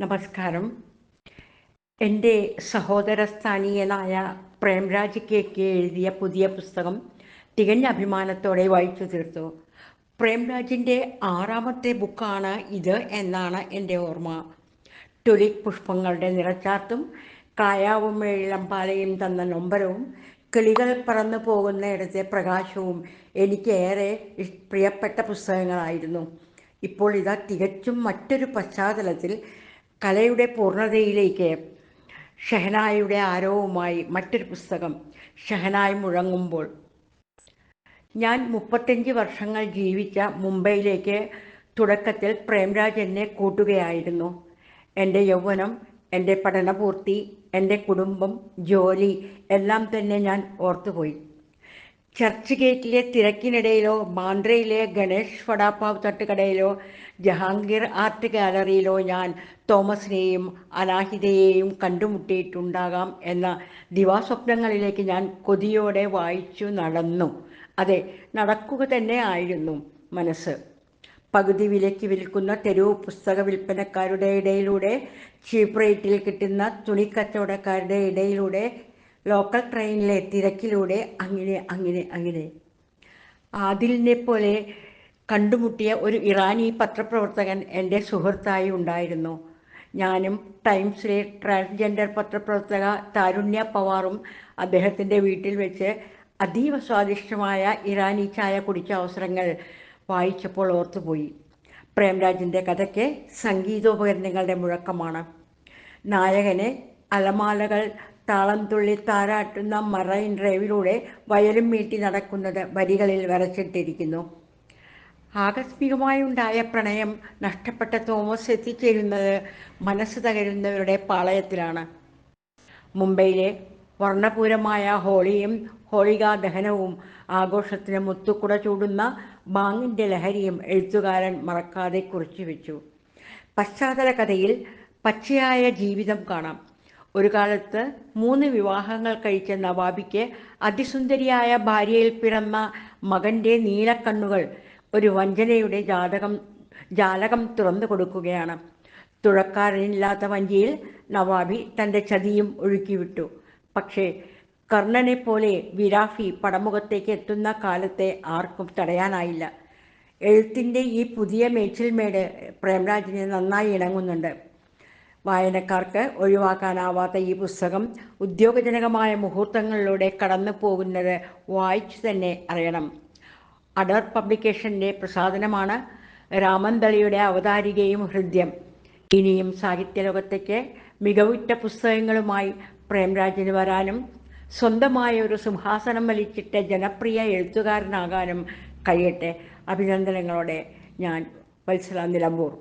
നമസ്കാരം. എന്റെ സഹോദരസ്ഥാനീയനായ Premraj K K എഴുതിയ പുതിയ പുസ്തകം തികഞ്ഞ അഭിമാനത്തോടെ വായിച്ചു തീർത്തു. പ്രേംരാജിന്റെ ആറാമത്തെ ബുക്കാണ് ഇത് എന്നാണ് എന്റെ ഓർമ്മ. ടൊലിക് പുഷ്പങ്ങളുടെ നിറച്ചാർത്തും കായാവും എഴിലമ്പാലയും തന്ന നൊമ്പരവും കിളികൾ പറന്നു പോകുന്നിടത്തെ പ്രകാശവും എനിക്കേറെ ഏറെ പ്രിയപ്പെട്ട പുസ്തകങ്ങളായിരുന്നു. ഇപ്പോൾ ഇതാ തികച്ചും മറ്റൊരു പശ്ചാത്തലത്തിൽ കലയുടെ പൂർണതയിലേക്ക് ഷഹനായുടെ ആരവവുമായി മറ്റൊരു പുസ്തകം ഷഹനായി മുഴങ്ങുമ്പോൾ. ഞാൻ മുപ്പത്തഞ്ച് വർഷങ്ങൾ ജീവിച്ച മുംബൈയിലേക്ക് തുടക്കത്തിൽ പ്രേംരാജ് എന്നെ കൂട്ടുകയായിരുന്നു. എന്റെ യൗവനം എന്റെ പഠനപൂർത്തി എന്റെ കുടുംബം ജോലി എല്ലാം തന്നെ ഞാൻ ഓർത്തുപോയി. ചർച്ച് ഗേറ്റിലെ തിരക്കിനിടയിലോ ബാന്ദ്രയിലെ ഗണേഷ് വടാപ്പാവ് തട്ടുകടയിലോ ജഹാംഗീർ ആർട്ട് ഗാലറിയിലോ ഞാൻ തോമസിനെയും അനാഹിതയെയും കണ്ടുമുട്ടിയിട്ടുണ്ടാകാം എന്ന ദിവാസ്വപ്നങ്ങളിലേക്ക് ഞാൻ കൊതിയോടെ വായിച്ചു നടന്നു. അതെ നടക്കുക തന്നെ ആയിരുന്നു മനസ്സ്. പകുതി വിലയ്ക്ക് വിൽക്കുന്ന തെരുവ് പുസ്തക വിൽപ്പനക്കാരുടെ ഇടയിലൂടെ ചീപ്പ് റേറ്റിൽ കിട്ടുന്ന തുണിക്കച്ചവടക്കാരുടെ ഇടയിലൂടെ ലോക്കൽ ട്രെയിനിലെ തിരക്കിലൂടെ അങ്ങനെ അങ്ങനെ അങ്ങനെ. ആദിലിനെ പോലെ കണ്ടുമുട്ടിയ ഒരു ഇറാനി പത്രപ്രവർത്തകൻ എന്റെ സുഹൃത്തായി ഉണ്ടായിരുന്നു. ഞാനും ടൈംസിലെ ട്രാൻസ്ജെൻഡർ പത്രപ്രവർത്തക താരുണ്യ പവാറും അദ്ദേഹത്തിന്റെ വീട്ടിൽ വെച്ച് അതീവ സ്വാദിഷ്ടമായ ഇറാനി ചായ കുടിച്ച അവസരങ്ങൾ വായിച്ചപ്പോൾ ഓർത്തുപോയി. പ്രേംരാജിന്റെ കഥയ്ക്ക് സംഗീതോപകരണങ്ങളുടെ മുഴക്കമാണ്. നായകനെ അലമാലകൾ താളം തുള്ളി താരാട്ടുന്ന മറൈൻ ഡ്രൈവിലൂടെ വയലും മീട്ടി നടക്കുന്നത് വരികളിൽ വരച്ചിട്ടിരിക്കുന്നു. ആകസ്മികമായുണ്ടായ പ്രണയം നഷ്ടപ്പെട്ട തോമസ് എത്തിച്ചേരുന്നത് മനസ്സ് തകരുന്നവരുടെ പാളയത്തിലാണ്. മുംബൈയിലെ വർണപൂരമായ ഹോളിയും ഹോളികാ ദഹനവും ആഘോഷത്തിന് മുത്തുക്കുട ചൂടുന്ന ബാങ്ങിന്റെ ലഹരിയും എഴുത്തുകാരൻ മറക്കാതെ കുറിച്ചു വെച്ചു പശ്ചാത്തല കഥയിൽ പച്ചയായ ജീവിതം കാണാം. ഒരു കാലത്ത് മൂന്ന് വിവാഹങ്ങൾ കഴിച്ച നവാബിക്ക് അതിസുന്ദരിയായ ഭാര്യയിൽ പിറന്ന മകന്റെ നീലക്കണ്ണുകൾ ഒരു വഞ്ചനയുടെ ജാതകം ജാലകം തുറന്നു കൊടുക്കുകയാണ്. തുഴക്കാരനില്ലാത്ത വഞ്ചിയിൽ നവാബി തന്റെ ചതിയും ഒഴുക്കിവിട്ടു. പക്ഷേ കർണനെ പോലെ വിരാഫി പടമുഖത്തേക്ക് എത്തുന്ന കാലത്തെ ആർക്കും തടയാനായില്ല. എഴുത്തിന്റെ ഈ പുതിയ മേച്ചിൽമേട് പ്രേംരാജിന് നന്നായി ഇണങ്ങുന്നുണ്ട്. വായനക്കാർക്ക് ഒഴിവാക്കാനാവാത്ത ഈ പുസ്തകം ഉദ്യോഗജനകമായ മുഹൂർത്തങ്ങളിലൂടെ കടന്നു പോകുന്നത് വായിച്ചു തന്നെ അറിയണം. അഡർ പബ്ലിക്കേഷന്റെ പ്രസാധനമാണ് രാമന്തളിയുടെ അവതാരികയും ഹൃദ്യം. ഇനിയും സാഹിത്യലോകത്തേക്ക് മികവുറ്റ പുസ്തകങ്ങളുമായി പ്രേംരാജിന് വരാനും സ്വന്തമായ ഒരു സിംഹാസനം വലിച്ചിട്ട് ജനപ്രിയ എഴുത്തുകാരനാകാനും കഴിയട്ടെ. അഭിനന്ദനങ്ങളോടെ ഞാൻ വത്സല നിലമ്പൂർ.